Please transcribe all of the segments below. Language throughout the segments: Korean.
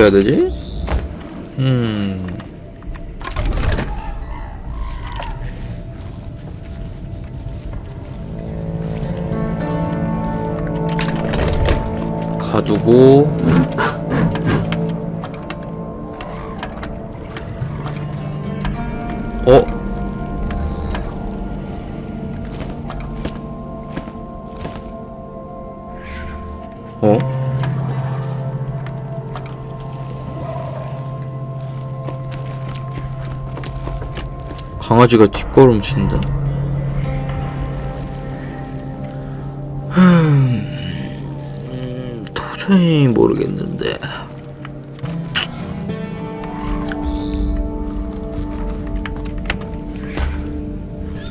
어떻게 해야 되지? 음. 가두고 어? 어? 강아지가 뒷걸음 친다. 음, 음, 도저히 모르겠는데.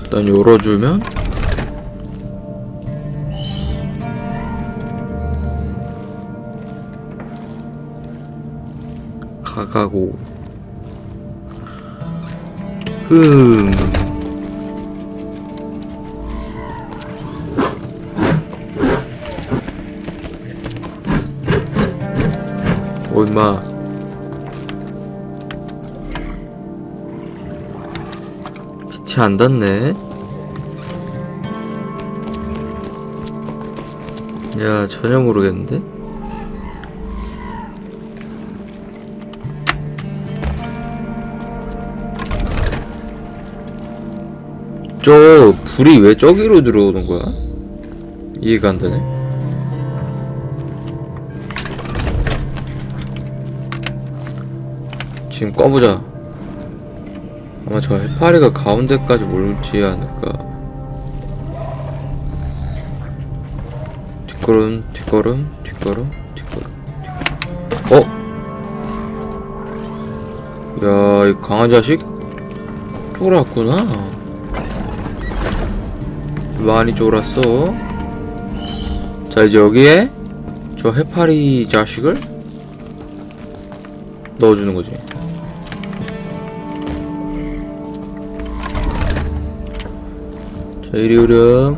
일단 열어주면 가가고 흠 어, 임마. 빛이 안 닿네. 야, 전혀 모르겠는데? 저 불이 왜 저기로 들어오는 거야? 이해가 안 되네. 지금 꺼보자. 아마 저 해파리가 가운데까지 몰지 않을까. 뒷걸음, 뒷걸음, 뒷걸음, 뒷걸음. 어? 야, 이 강한 자식? 쫄았구나. 많이 쫄았어. 자, 이제 여기에 저 해파리 자식을 넣어주는 거지. 자, 이리 오렴.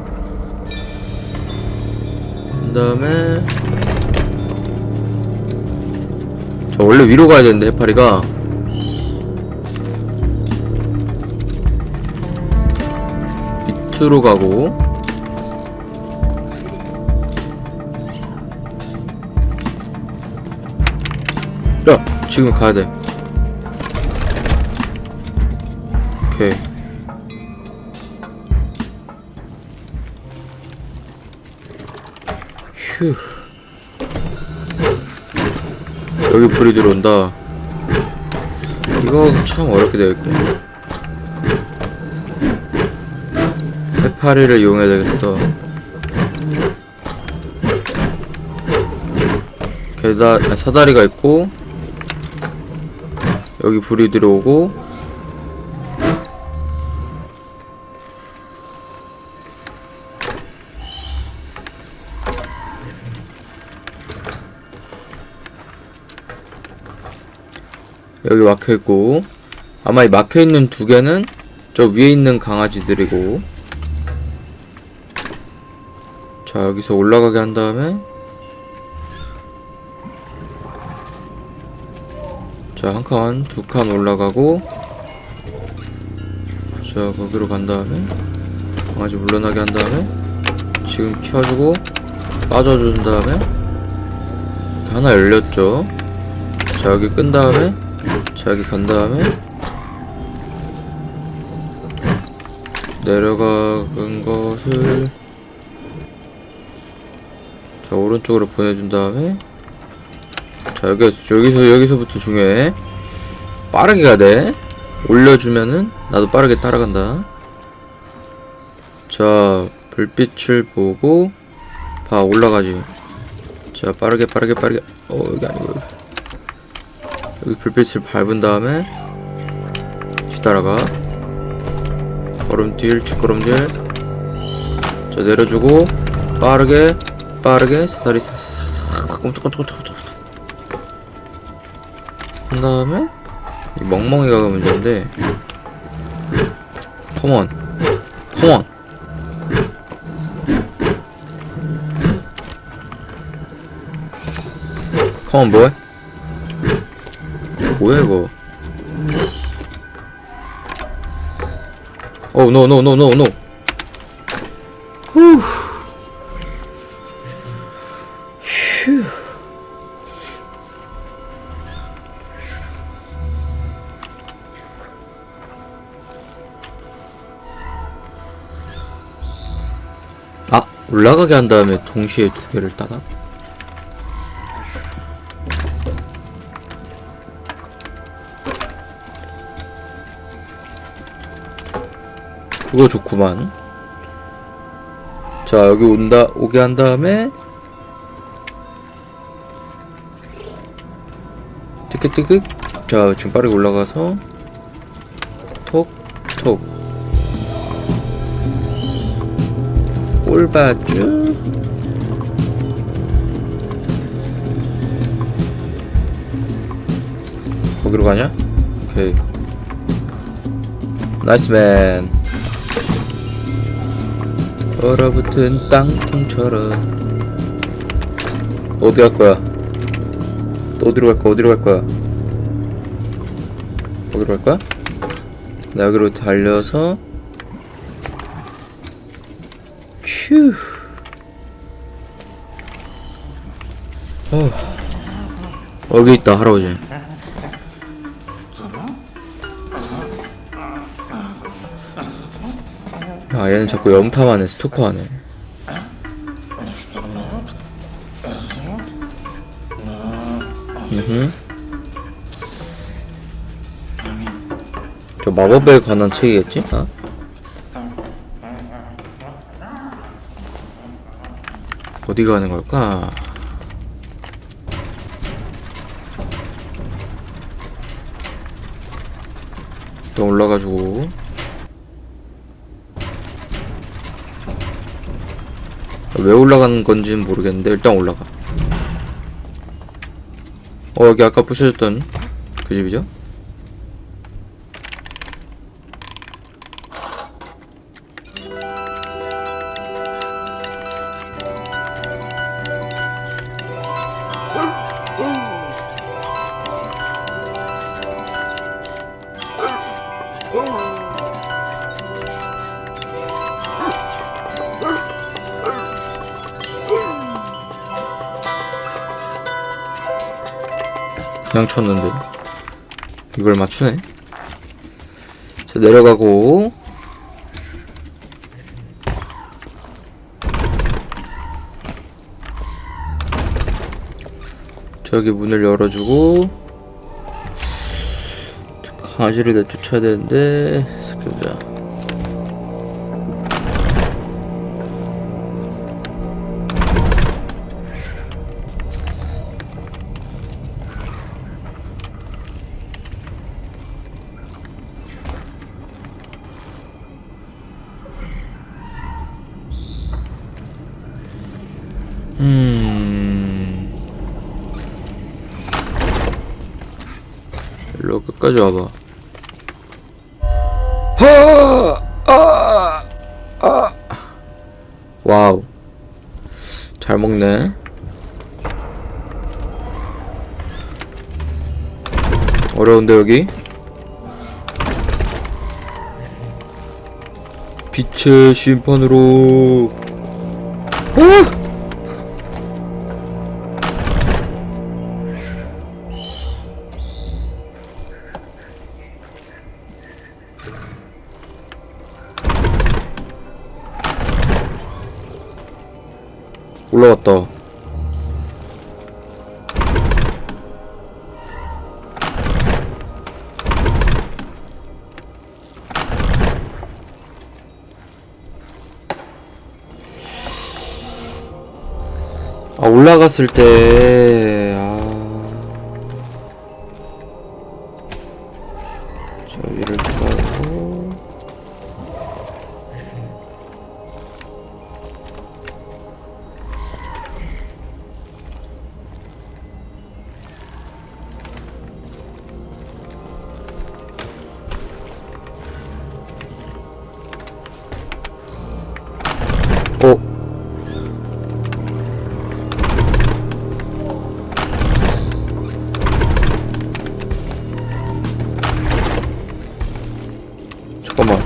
그 다음에. 자, 원래 위로 가야 되는데, 해파리가. 밑으로 가고. 야, 지금 가야 돼. 오케이. 휴. 여기 불이 들어온다. 이거 참 어렵게 되어있고. 파리를 이용해야 되겠어. 계단, 아, 사다리가 있고, 여기 불이 들어오고, 여기 막혀 있고 아마 이 막혀 있는 두 개는 저 위에 있는 강아지들이고 자 여기서 올라가게 한 다음에. 자 한 칸, 두 칸 올라가고. 자 거기로 간 다음에. 강아지 물러나게 한 다음에. 지금 켜주고 빠져준 다음에. 하나 열렸죠. 자 여기 끈 다음에. 자 여기 간 다음에. 내려가는 것을 자 오른쪽으로 보내준 다음에 자 여기 여기서 여기서부터 중요해 빠르게 가돼 올려주면은 나도 빠르게 따라간다. 자 불빛을 보고 봐 올라가지. 자 빠르게 빠르게 빠르게. 어 여기 아니고 여기. 불빛을 밟은 다음에 뒤따라가. 걸음뒤 뒷걸음질. 자 내려주고 빠르게 빠르게? 노노 노 노 휴 아 올라가게 한 다음에 동시에 두 개를 따다 그거 좋구만. 자, 여기 온다, 오게 한 다음에, 뜨끗뜨끗. 자, 지금 빠르게 올라가서, 톡, 톡. 꼴바쭈. 거기로 가냐? 오케이. 나이스맨. 얼어붙은 땅콩처럼 어디 갈 거야? 또 어디로 갈 거야? 어디로 갈 거야? 어디로 갈 거야? 나 여기로 달려서 휴 어. 여기 있다 할아버지 아 얘는 자꾸 염탐하네 스토커하네 음흠. 저 마법에 관한 책이겠지? 아? 어디 가는 걸까? 일단 올라가지고 왜 올라가는 건지는 모르겠는데 일단 올라가 어 여기 아까 부셔졌던 그 집이죠? 그냥 쳤는데. 이걸 맞추네. 자 내려가고. 저기 문을 열어주고. 강아지를 내쫓아야 되는데 보자 끝까지 와봐. 하! 아! 아! 와우. 잘 먹네. 어려운데 여기? 빛의 심판으로. 아! 아, 올라갔을 때, 잠깐만.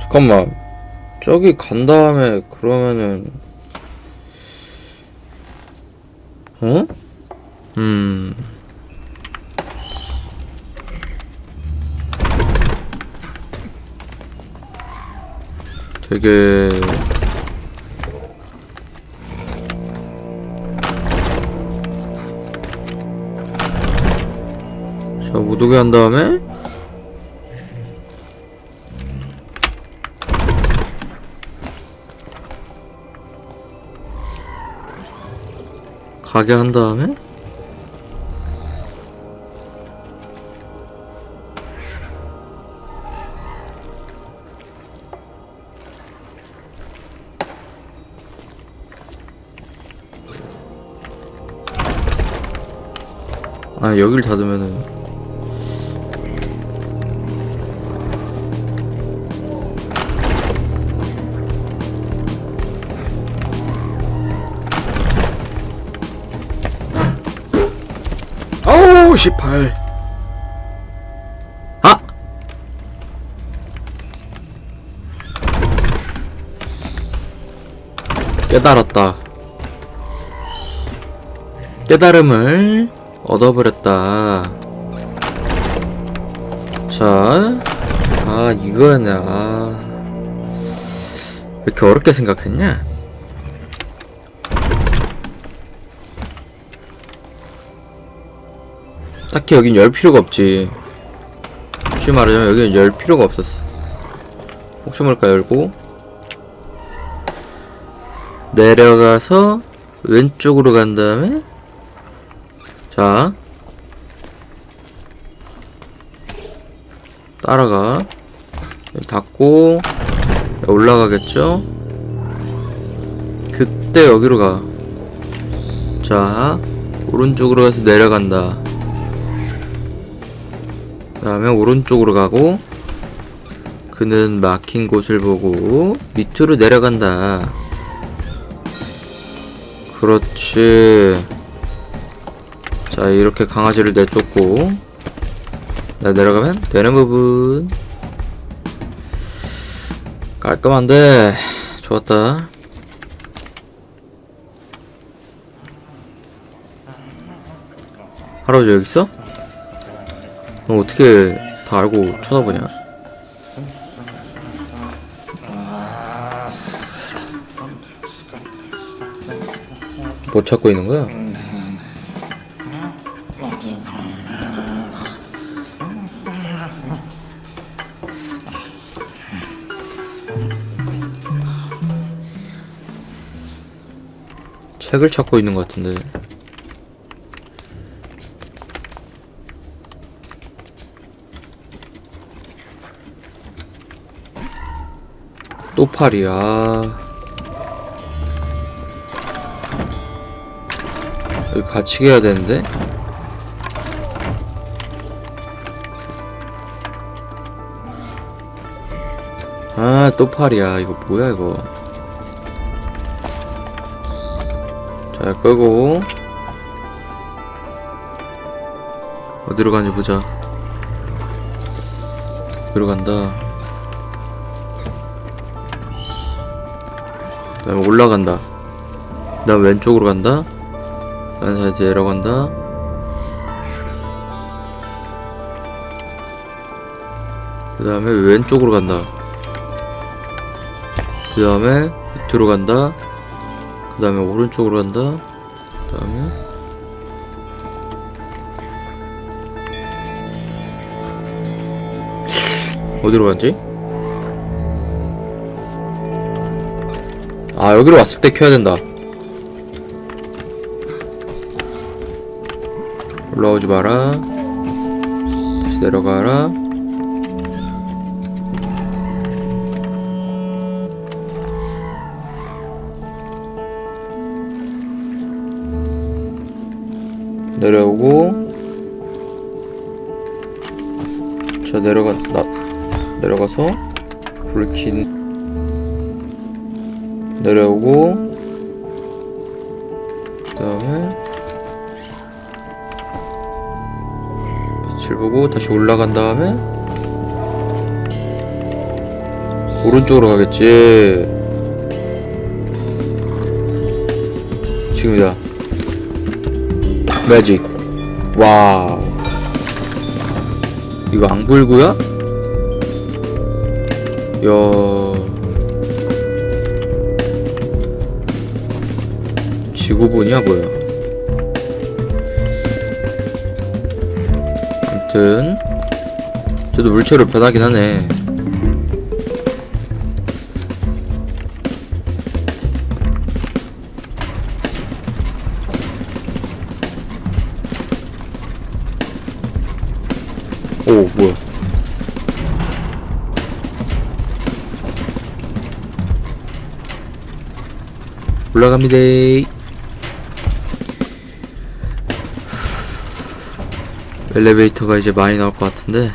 잠깐만. 저기 간 다음에 그러면은 어? 음. 되게 못 오게 한 다음에 가게 한 다음에 아 여길 닫으면은 아우 18 아! 깨달았다 깨달음을 얻어버렸다 자, 아 이거네 아. 왜 이렇게 어렵게 생각했냐? 딱히 여긴 열 필요가 없지. 쉽게 말하자면 여기는 열 필요가 없었어. 혹시 모를까 열고 내려가서 왼쪽으로 간 다음에 자 따라가 닫고 올라가겠죠? 그때 여기로 가. 자 오른쪽으로 가서 내려간다. 그 다음에 오른쪽으로 가고 그는 막힌 곳을 보고 밑으로 내려간다. 그렇지. 자 이렇게 강아지를 내쫓고 나 내려가면 되는 부분. 깔끔한데? 좋았다. 할아버지 여기 있어? 너 어떻게 다 알고 쳐다보냐? 뭐 찾고 있는 거야? 책을 찾고 있는 것 같은데. 또 팔이야. 여기 같이 해야 되는데? 아, 또 팔이야. 이거 뭐야, 이거. 자, 끄고. 어디로 가는지 보자. 어디로 간다. 그 다음에 올라간다. 그 다음 왼쪽으로 간다. 그 다음에 이제 내려간다. 그 다음에 왼쪽으로 간다. 그 다음에 밑으로 간다. 그 다음에 오른쪽으로 간다. 그 다음에 어디로 갔지? 아 여기로 왔을 때 켜야 된다. 올라오지 마라. 다시 내려가라. 내려오고. 자 내려가 나 내려가서 불킨 내려오고 그 다음에 빛을 보고 다시 올라간 다음에 오른쪽으로 가겠지. 지금이다. 매직. 와우. 이거 앙불구야? 야 지구본이야 뭐야? 아무튼 저도 물체로 변하긴 하네. 오 뭐야? 올라갑니다 엘리베이터가 이제 많이 나올 것 같은데.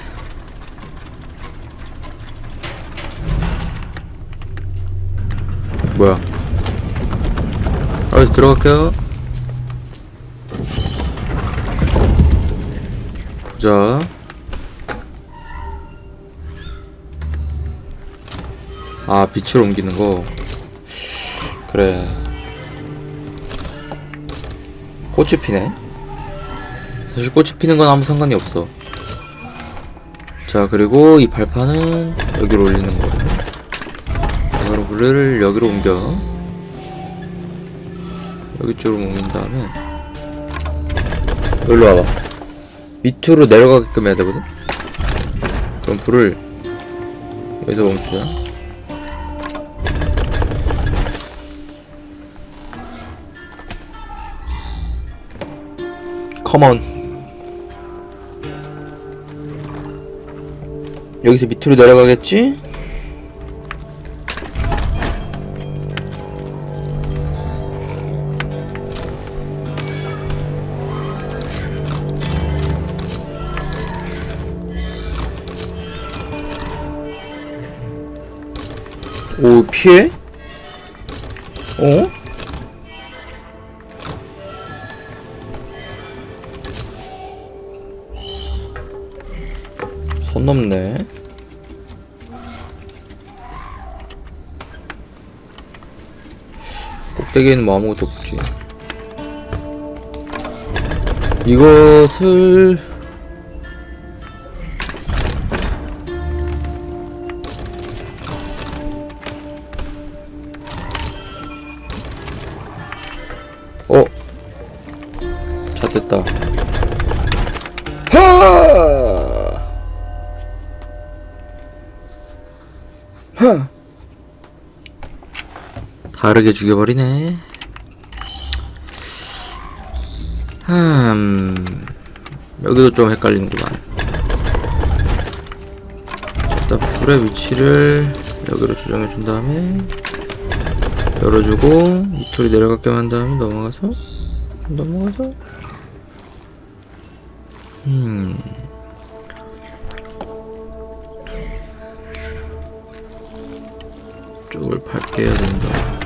뭐야? 알아서 들어갈게요. 보자. 아 빛을 옮기는 거. 그래. 꽃이 피네 사실 꽃이 피는 건 아무 상관이 없어. 자 그리고 이 발판은 여기로 올리는 거. 이거로 물을 여기로 옮겨. 여기 쪽으로 옮긴 다음에 여기로 와봐. 밑으로 내려가게끔 해야 되거든? 그럼 불을 여기서 멈추자. 컴온 여기서 밑으로 내려가겠지? 오 피해? 꼭대기에는 뭐 아무것도 없지. 이것을 다르게 죽여버리네. 음, 여기도 좀 헷갈리는구만. 일단 불의 위치를 여기로 조정해준 다음에 열어주고 밑으로 내려가게 한 다음에 넘어가서 넘어가서 음. 쪽을 밝게 해야 된다.